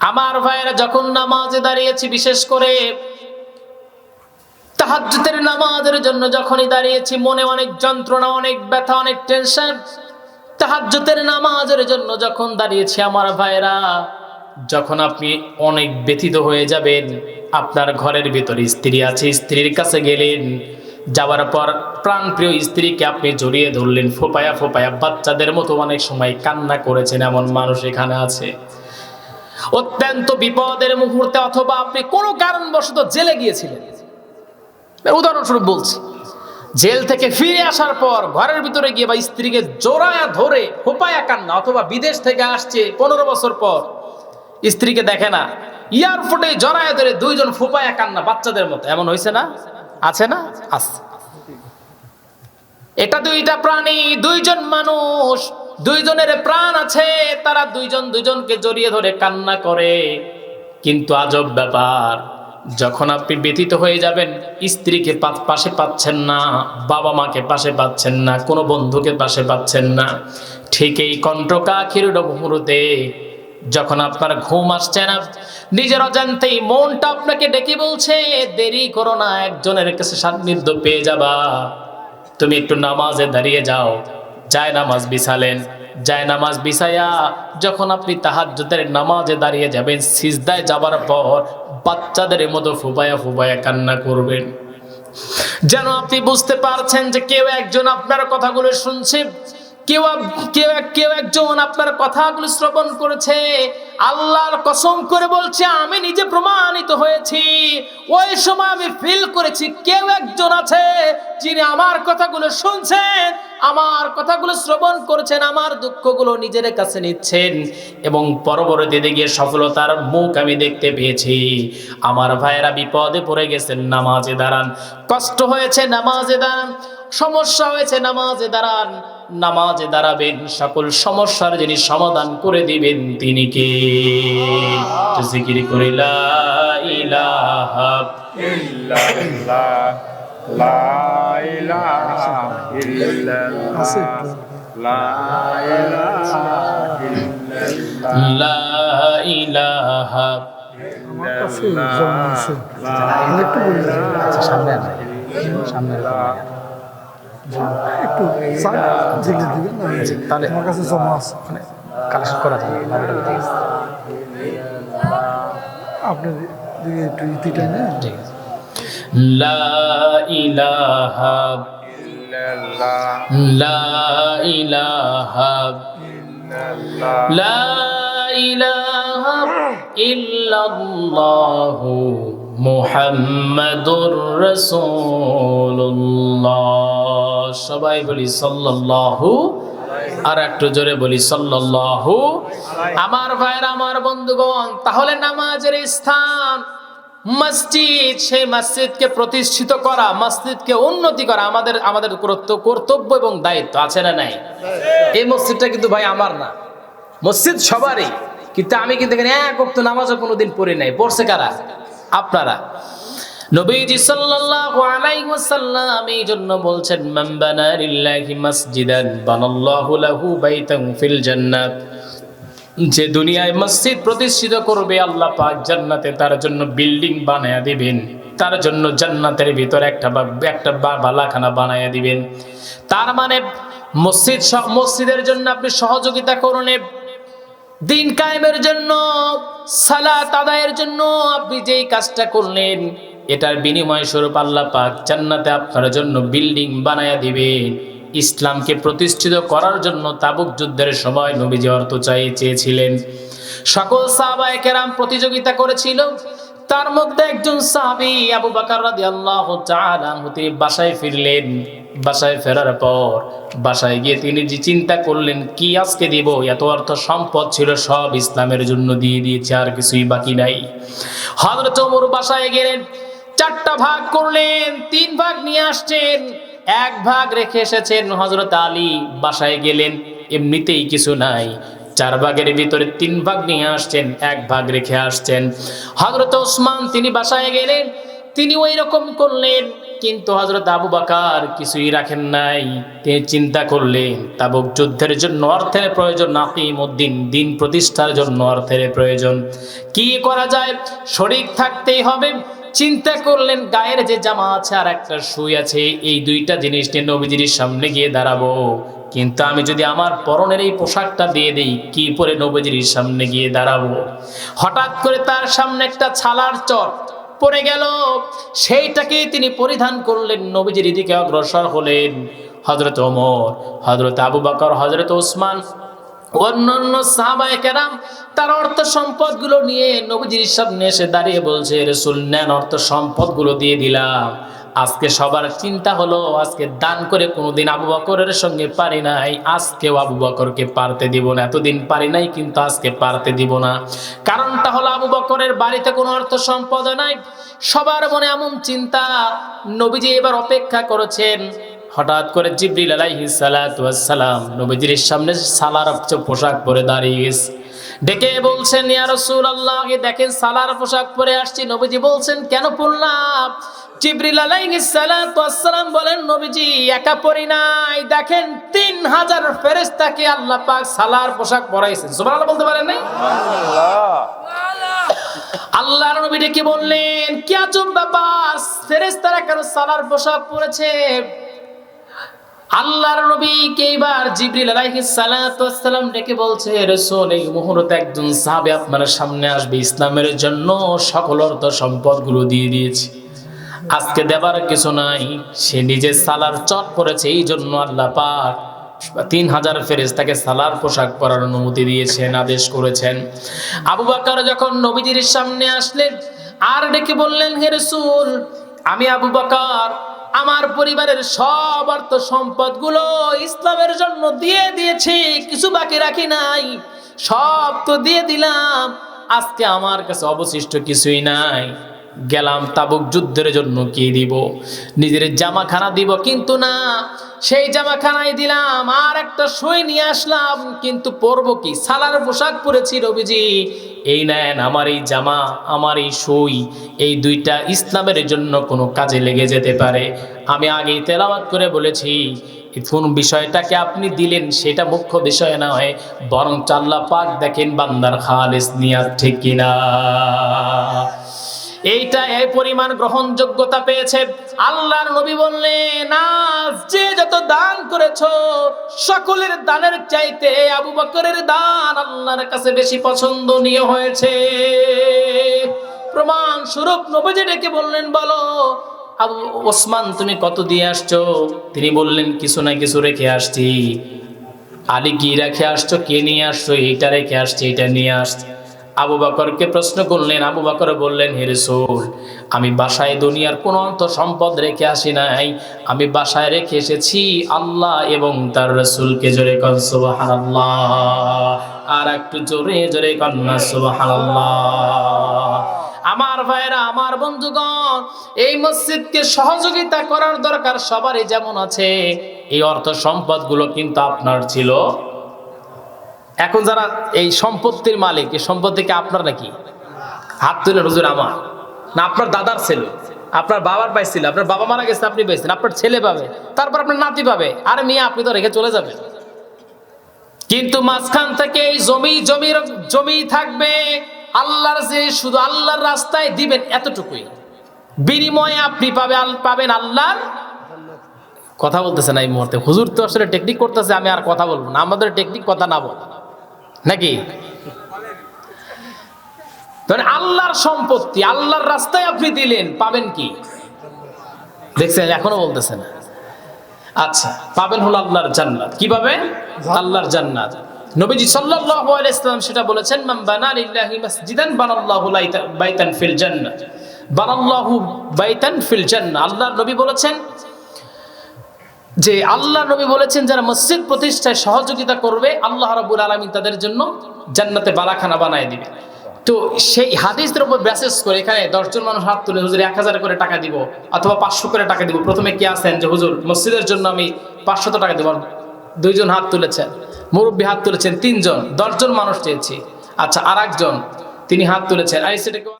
আমার ভাইয়েরা, যখন নামাজে দাঁড়িয়েছি, বিশেষ করে তাহাজ্জুদের নামাজের জন্য যখনই দাঁড়িয়েছি, মনে অনেক যন্ত্রণা, অনেক ব্যথা, অনেক টেনশন তাহাজ্জুদের নামাজের জন্য যখন দাঁড়িয়েছি, আমার ভাইয়েরা, যখন আপনি অনেক ব্যথিত হয়ে যাবেন, আপনার ঘরের ভিতরে স্ত্রী আছে, স্ত্রীর কাছে গেলেন, যাওয়ার পর প্রাণপ্রিয় স্ত্রীকে আপনি জড়িয়ে ধরলেন, ফোপায়া ফোপায়া, বাচ্চাদের মতো অনেক সময় কান্না করেছেন, এমন মানুষ এখানে আছে। অত্যন্ত বিপদের মুহূর্তে অথবা আপনি কোনো কারণবশত জেলে গিয়েছিলেন। উদাহরণস্বরূপ বলছি, জেল থেকে ফিরে আসার পর ঘরের ভিতরে গিয়ে বা স্ত্রীকে জোড়ায়া ধরে হোপায়া কান্না অথবা বিদেশ থেকে আসছে পনেরো বছর পর, স্ত্রীকে দেখে না। এয়ারপোর্টে জড়ায়া ধরে দুইজন ফোপায়া কান্না বাচ্চাদের মতো। এমন হয়েছে না? আছে না? আছে। এটা দুইটা প্রাণী, দুইজন মানুষ। দুইজনের প্রাণ আছে, তারা দুইজন দুইজনকে জড়িয়ে ধরে কান্না করে। কিন্তু আজব ব্যাপার, যখন আপনি ব্যতীত হয়ে যাবেন, স্ত্রীকে পাশে পাচ্ছেন না, বাবা মাকে পাশে পাচ্ছেন না, কোনো বন্ধুকে পাশে পাচ্ছেন না, ঠিক এই কণ্ঠকাখির মুহূর্তে যখন আপনার ঘুম আসছে না, নিজের অজান্তেই মনটা আপনাকে ডেকে বলছে, দেরি করো না, একজনের কাছে সান্নিধ্য পেয়ে যাবা। তুমি একটু নামাজে দাঁড়িয়ে যাও। যায় নামাজ বিছালেন, যায় নামাজ বিছাইয়া যখন আপনি তাহাজ্জুদের নামাজে দাঁড়িয়ে যাবেন, সিজদায় যাবার পর বাচ্চাদের মতো ফুবায়া ফুবায়া কান্না করবেন। যেন আপনি বুঝতে পারছেন যে কেউ একজন আপনার কথাগুলো শুনছে কেউ কেউ কেউ একজন আপনার কথাগুলো শ্রবণ করেছে, আল্লাহর কসম করে বলছে, আমি নিজে প্রমাণিত হয়েছি। ওই সময় আমি ফিল করেছি, কেউ একজন আছে যিনি আমার কথাগুলো শুনছেন, আমার কথাগুলো শ্রবণ করেছেন, আমার দুঃখগুলো নিজের কাছে নিচ্ছেন। এবং পরবর্তীতে গিয়ে সফলতার মুখ আমি দেখতে পেয়েছি। আমার ভাইয়েরা বিপদে পড়ে গেছেন, নামাজে দাঁড়ান। কষ্ট হয়েছে, নামাজে দাঁড়ান। সমস্যা হয়েছে, নামাজে দাঁড়ান। নামাজে দাঁড়াবেন সকল সমস্যার যিনি সমাধান করে দিবেন তিনি কে? জিকির করে লা ইলাহা ইল্লাল্লাহ লা ইলাহা ইল্লাল্লাহ লা ইলাহা বলি সামনে সামনে একটু চা দিলে দিবেন তাহলে- আমার কাছে জমা আছে মানে কালেকশন করা যায় আপনার দিকে একটু ইতিটা নেই ঠিক আছে লা ইলাহা লা ইলাহা লা ইলাহা ইল্লাল্লাহ মুহাম্মাদুর রাসূলুল্লাহ সবাই বলি সাল্লাল্লাহু, আর একটু জোরে বলি সাল্লাল্লাহু। আমার ভাইরা আমার বন্ধুগণ, তাহলে নামাজের স্থান, মসজিদ, সেই মসজিদকে প্রতিষ্ঠিত করা, মসজিদকে উন্নতি করা আমাদের আমাদের কর্তব্য এবং দায়িত্ব, আছে না নাই? এই মসজিদটা কিন্তু ভাই আমার না। মসজিদ সবারই, কিন্তু আমি কিন্তু এক অক্ত নামাজও কোনোদিন পড়ি নাই। পড়ছে কারা? আপনারা। নবীজি সাল্লাল্লাহু আলাইহি ওয়াসাল্লাম এই জন্য বলছেন, মান বানা লিল্লাহি মাসজিদান, বানাল্লাহু লাহু বাইতান ফিল জান্নাত। যে দুনিয়ায় মসজিদ প্রতিষ্ঠিত করবে, আল্লাহ পাক জান্নাতে তার জন্য বিল্ডিং বানায়া দিবেন। তার জন্য জান্নাতের ভিতর একটা একটা বালাখানা বানায়া দিবেন। তার মানে মসজিদ মসজিদের জন্য আপনি সহযোগিতা করুন। দিন কায়েমের জন্য, সালাত আদায়ের জন্য আপনি যেই কাজটা করলেন এটার বিনিময় স্বরূপ আল্লাহ পাক জান্নাতে আপনার জন্য বিল্ডিং বানায়া দিবেন। ইসলামকে প্রতিষ্ঠিত করার জন্য তাবুক যুদ্ধের সময় নবীজি অর্থ চাই চেয়েছিলেন। সকল সাহাবায়ে কেরাম প্রতিযোগিতা করেছিল। তার মধ্যে একজন সাহাবি আবু বকর রাদিয়াল্লাহু তাআলা আনহু তিনি বাসায় ফিরলেন। বাসায় ফেরার পর বাসায় গিয়ে তিনি যে চিন্তা করলেন, কি আজকে দিব? এত অর্থ সম্পদ ছিল, সব ইসলামের জন্য দিয়ে দিয়েছে, আর কিছুই বাকি নাই। হযরত বাসায় গেলেন। চারটা ভাগ করলেন, তিন ভাগ নিয়ে আসছেন, এক ভাগ রেখে এসেছেন হজরত আলী, বাসায় গেলেন, এমনিতেই কিছু নাই। চার ভাগের ভিতরে তিন ভাগ নিয়ে আসছেন, এক ভাগ রেখে আসছেন। হজরত ওসমান, তিনি বাসায় গেলেন, তিনি ওই রকম করলেন, কিন্তু হজরত আবু বাকার কিছুই রাখেন নাই। তিনি চিন্তা করলেন, তাবুক যুদ্ধের জন্য অর্থের প্রয়োজন নাকিম উদ্দিন দিন প্রতিষ্ঠার জন্য অর্থের প্রয়োজন। কি করা যায়? শরিক থাকতেই হবে চিন্তা করলেন, গায়ের যে জামা আছে আর একটা শুই আছে, এই দুইটা জিনিস নিয়ে নবীজির সামনে গিয়ে দাঁড়াবো। কিন্তু আমি যদি আমার পরনের এই পোশাকটা দিয়ে দিই, কি পরে নবীজির সামনে গিয়ে দাঁড়াবো? হঠাৎ করে তার সামনে একটা ছালার চট পড়ে গেল। সেইটাকে তিনি পরিধান করলেন, নবীজির দিকে অগ্রসর হলেন। হজরত ওমর হজরত আবু বকর হজরত ওসমান অন্যান্য সাহাবায়ে কেরাম তার অর্থ সম্পদগুলো নিয়ে নবীজির সামনে এসে দাঁড়িয়ে বলছে, রসুল, নেন অর্থ সম্পদগুলো দিয়ে দিলাম। আজকে সবার চিন্তা হলো, আজকে দান করে কোনোদিন আবু বকরের সঙ্গে পারি নাই, আজকেও আবু বকরকে পারতে দিব না। এতদিন পারি নাই, কিন্তু আজকে পারতে দিব না। কারণটা হলো, আবু বকরের বাড়িতে কোনো অর্থ সম্পদ নাই। সবার মনে এমন চিন্তা। নবীজি এবার অপেক্ষা করেছেন হঠাৎ করে জিব্রিল ওয়াস সালাম নবীজির সামনে সালার পোশাক পরে দাঁড়িয়ে গেছে। ডেকে বলছেন ইয়া রাসূলুল্লাহ দেখেন সালার পোশাক পরে আসছি। নবীজি বলছেন কেন পড়লাম? জিব্রিল আলাইহিস সালাতু ওয়াস সালাম বলেন নবীজি একা পরি নাই। দেখেন তিন হাজার ফেরেশতাকে আল্লাহ পাক সালার পোশাক পরাইছেন। সুবহানাল্লাহ বলতে পারেন নাই? আল্লাহর নবী ডেকে বললেন কি আজব ব্যাপার ফেরেশতারা কেন সালার পোশাক পরেছে? আল্লাহর নবীকে এবার জিবরিল আলাইহিস সালাতু ওয়াসসালাম ডেকে বলছে রাসূল, এই মুহূর্তে একজন সাহাবী আপনার সামনে আসবে। ইসলামের জন্য সকল অর্থ সম্পদগুলো দিয়ে দিয়েছে। আজকে দেবার কিছু নাই। সে নিজে সালার চট পরেছে এই জন্য আল্লাহ পাক তিন হাজার ফেরেশতাকে সালার পোশাক পরার অনুমতি দিয়েছেন, আদেশ করেছেন। আবু বকর যখন নবীজির সামনে আসলেন, আর ডেকে বললেন, হে রাসূল, আমি আবু বকর আমার পরিবারের সব অর্থ সম্পদগুলো ইসলামের জন্য দিয়ে দিয়েছি, কিছু বাকি রাখি নাই, সব তো দিয়ে দিলাম, আজকে আমার কাছে অবশিষ্ট কিছুই নাই। গেলাম তাবুক যুদ্ধের জন্য কি দিব? নিজের জামাখানা দিব কিন্তু না, সেই জামাখানায় দিলাম আর একটা সই নিয়ে আসলাম, কিন্তু পরবো কি? সালার পোশাক পরেছি রবিজি। এই নেন আমার এই জামা, আমার এই সই, এই দুইটা ইসলামের জন্য কোনো কাজে লেগে যেতে পারে। আমি আগেই তেলাওয়াত করে বলেছি, কোন বিষয়টাকে আপনি দিলেন সেটা মুখ্য বিষয় না হয় বরং চাল্লা পাক দেখেন বান্দার খালিস নিয়াত ঠিক কিনা। এইটা এই পরিমাণ গ্রহণযোগ্যতা পেয়েছে। আল্লাহর নবী বললেন আজ যে যত দান করেছ, সকলের দানের চাইতে আবু বকরের দান আল্লাহর কাছে বেশি পছন্দনীয় হয়েছে। প্রমাণ স্বরূপ নবীজি ডেকে বললেন, বলো, আবু ওসমান, তুমি কত দিয়ে আসছো? তিনি বললেন, কিছু না কিছু রেখে আসছি। আলী কি রেখে আসছো? কে নিয়ে আসছো? এইটা রেখে আসছে এটা নিয়ে আসছে। আবু বকরকে প্রশ্ন করলেন, আবু বকর বললেন, হে রসুল, আমি বাসায় দুনিয়ার কোন অন্ত সম্পদ রেখে আসি নাই। আমি বাসায় রেখে এসেছি আল্লাহ এবং তার রসুলকে। জোরে কন, সুবহানাল্লাহ। আর একটু জোরে জোরে কন্যা সুবহানাল্লাহ। আমার ভাইরা, আমার বন্ধুগণ, এই মসজিদকে সহযোগিতা করার দরকার সবারই যেমন আছে, এই অর্থ সম্পদগুলো কিন্তু আপনার ছিল এখন যারা এই সম্পত্তির মালিক, এই সম্পত্তিকে আপনার নাকি? হাত তুলে, হুজুর, আমার। না, আপনার দাদার ছিল। আপনার বাবার পাইছিল আপনার বাবা মারা গেছে, আপনি পাইছেন আপনার ছেলে পাবে, তারপর আপনার নাতি পাবে। আর মেয়ে, আপনি তো রেখে চলে যাবেন। কিন্তু মাঝখান থেকে এই জমি জমির জমি থাকবে, আল্লাহর যে শুধু আল্লাহর রাস্তায় দিবেন এতটুকুই। বিনিময়ে আপনি পাবে পাবেন আল্লাহর। কথা বলতেছে না এই মুহূর্তে। হুজুর তো আসলে টেকনিক করতেছে, আমি আর কথা বলব না। আমাদের টেকনিক কথা না বল। নাকি? মানে আল্লাহর সম্পত্তি, আল্লাহর রাস্তায় আপনি দিলেন, পাবেন কি? দেখছেন, এখনও বলতেছে না। আচ্ছা পাবেন হলো আল্লাহর জান্নাত। কি পাবেন আল্লাহর জান্নাত। নবীজি সাল্লাল্লাহু আলাইহি সাল্লাম সেটা বলেছেন, মান বানা লিল্লাহি মাসজিদান বানাল্লাহু বাইতান ফিল জান্নাহ। বানাল্লাহু বাইতান ফিল জান্নাহ। আল্লাহর নবী বলেছেন যে আল্লাহ নবী বলেছেন, যারা মসজিদ প্রতিষ্ঠায় সহযোগিতা করবে, আল্লাহ রাব্বুল আলামিন তাদের জন্য জান্নাতে বালাখানা বানায় দিবে। তো সেই হাদিসের উপর ব্যাসেস করে এখানে দশজন মানুষ হাত তুলে, হুজুর, এক হাজার করে টাকা দিব অথবা পাঁচশো করে টাকা দিব। প্রথমে কে আছেন? যে, হুজুর, মসজিদের জন্য আমি পাঁচশত টাকা দিব। দুইজন হাত তুলেছেন, মুরব্বী হাত তুলেছেন তিনজন, দশজন মানুষ চেয়েছি। আচ্ছা আর তিনি হাত তুলেছেন। আর সেটাকে